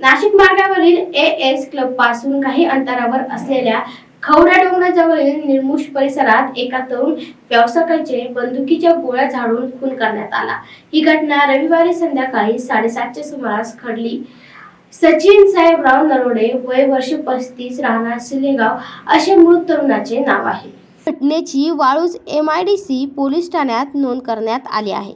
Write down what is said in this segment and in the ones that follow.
नाशिक मार्गावरील A S क्लबपासून काही अंतरावर असलेल्या खवरा डोंगराजवळील निर्मुष परिसरात एका तरुण व्यावसायिकाचे बंदुकीच्या गोळ्या झाडून खून करण्यात आला. ही घटना रविवारी संध्याकाळी साडेसातच्या सुमारास घडली. सचिन साहेबराव नरोडे वय वर्ष पस्तीस राहणार सिलेगाव असे मृत तरुणाचे नाव आहे. घटनेची Waluj M I D C police ठाण्यात नोंद करण्यात आली आहे.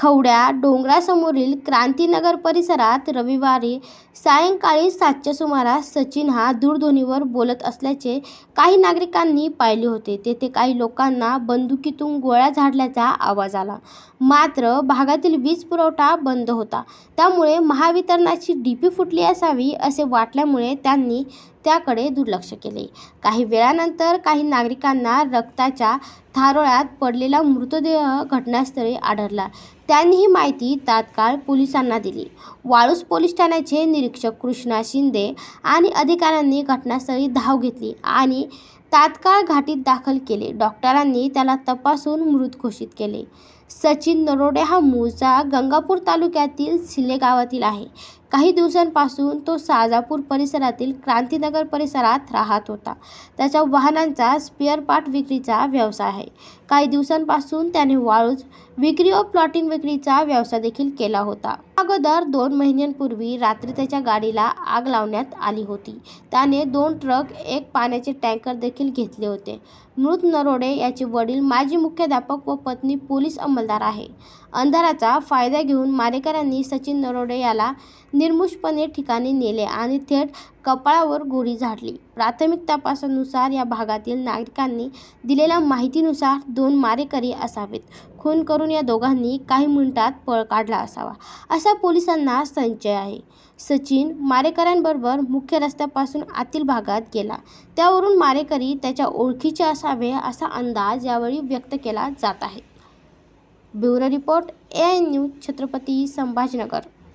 खवड्या डोंगरासमोरील क्रांतीनगर परिसरात रविवारी सायंकाळी सातच्या सुमारास सचिन हा दूरध्वनीवर बोलत असल्याचे काही नागरिकांनी पाहिले होते. तेथे काही लोकांना बंदुकीतून गोळ्या झाडल्याचा आवाज आला. मात्र भागातील वीज पुरवठा बंद होता. त्यामुळे महावितरणाची डीपी फुटली असावी असे वाटल्यामुळे त्यांनी त्याकडे दुर्लक्ष केले. काही वेळानंतर काही नागरिकांना रक्ताच्या थारोळ्यात पडलेला मृतदेह घटनास्थळी आढळला. त्यांनी ही माहिती तात्काळ पोलिसांना दिली. वाळूज पोलीस ठाण्याचे निरीक्षक कृष्णा शिंदे आणि अधिकाऱ्यांनी घटनास्थळी धाव घेतली आणि तात्काळ घाटीत दाखल केले. डॉक्टरांनी त्याला तपासून मृत घोषित केले. सचिन नरोडे हा मूळचा गंगापूर तालुक्यातील सिले गावातील आहे. काही दिवसांपासून तो साजापूर परिसरातील क्रांतीनगर परिसरात राहत होता. त्याच्या वाहनांचा स्पेअर पार्ट विक्रीचा व्यवसाय आहे. काही दिवसांपासून त्याने वाळूज विक्री व प्लॉटिंग विक्रीचा व्यवसाय देखील केला होता. अगोदर दोन महिन्यांपूर्वी रात्री त्याच्या गाडीला आग लावण्यात आली होती. त्याने दोन ट्रक एक पाण्याचे टँकर देखील घेतले होते. मृत नरोडे याचे वडील माजी मुख्याध्यापक व पत्नी पोलीस अंमलदार आहे. अंधाराचा फायदा घेऊन मारेकऱ्यांनी सचिन नरोडे याला निर्मुषपणे ठिकाणी नेले आणि थेट कपाळावर गोळी झाडली. प्राथमिक तपासानुसार या भागातील नागरिकांनी दिलेल्या माहितीनुसार दोन मारेकरी असावेत. खून करून या दोघांनी काही मिनिटात पळ काढला असावा असा पोलिसांना संशय आहे. सचिन मारेकऱ्यांबरोबर मुख्य रस्त्यापासून आतील भागात गेला. त्यावरून मारेकरी त्याच्या ओळखीचे असावे असा अंदाज यावेळी व्यक्त केला जात आहे. Bureau report A news Chhatrapati Sambhajinagar.